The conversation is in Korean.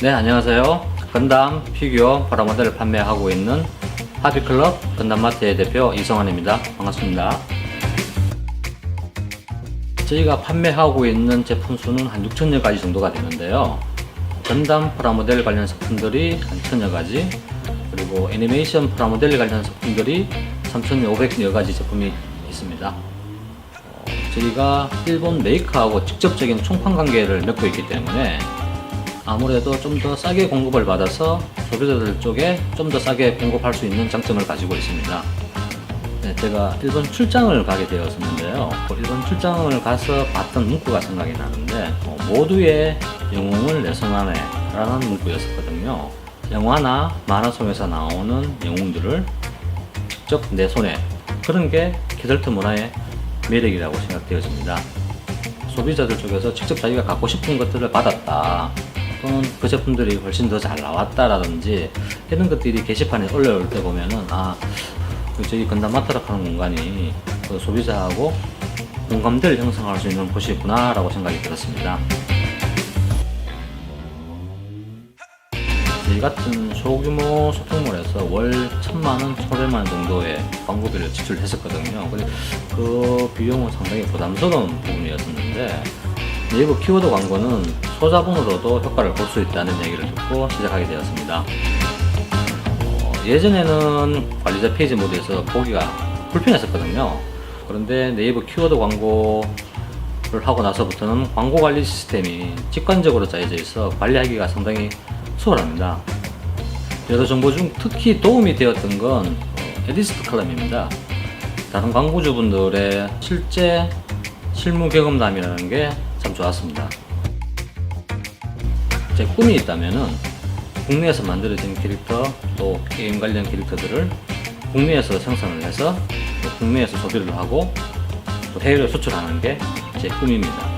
네, 안녕하세요. 건담 피규어 프라모델을 판매하고 있는 하비클럽 건담마트의 대표 이성환입니다. 반갑습니다. 저희가 판매하고 있는 제품 수는 한 6천여 가지 정도가 되는데요. 건담 프라모델 관련 제품들이 한 천여 가지, 그리고 애니메이션 프라모델 관련 제품들이 3,500여 가지 제품이 있습니다. 어, 저희가 일본 메이커하고 직접적인 총판 관계를 맺고 있기 때문에 아무래도 좀 더 싸게 공급을 받아서 소비자들 쪽에 좀 더 싸게 공급할 수 있는 장점을 가지고 있습니다. 네, 제가 일본 출장을 가게 되었었는데요. 그 일본 출장을 가서 봤던 문구가 생각이 나는데 어, 모두의 영웅을 내손 안에 라는 문구였었거든요. 영화나 만화 속에서 나오는 영웅들을 직접 내 손에 그런 게 게덜트 문화의 매력이라고 생각되어집니다. 소비자들 쪽에서 직접 자기가 갖고 싶은 것들을 받았다. 또는 그 제품들이 훨씬 더 잘 나왔다라든지 이런 것들이 게시판에 올라올 때 보면은 아그 저희 건담 마트라 하는 공간이 그 소비자하고 공감대를 형성할 수 있는 곳이구나라고 생각이 들었습니다. 저희 같은 소규모 쇼핑몰에서 월 천만 원, 천오백만 원 정도의 광고비를 지출했었거든요. 근데 그 비용은 상당히 부담스러운 부분이었었는데 네이버 키워드 광고는 소자본으로도 효과를 볼 수 있다는 얘기를 듣고 시작하게 되었습니다. 어, 예전에는 관리자 페이지 모드에서 보기가 불편했었거든요. 그런데 네이버 키워드 광고를 하고 나서부터는 광고 관리 시스템이 직관적으로 짜여져 있어 관리하기가 상당히 수월합니다. 여러 정보 중 특히 도움이 되었던 건 어, 에디스트 칼럼입니다. 다른 광고주분들의 실제 실무 경험담이라는 게 참 좋았습니다. 제 꿈이 있다면은 국내에서 만들어진 캐릭터 또 게임 관련 캐릭터들을 국내에서 생산을 해서 또 국내에서 소비를 하고 또 해외로 수출하는 게 제 꿈입니다.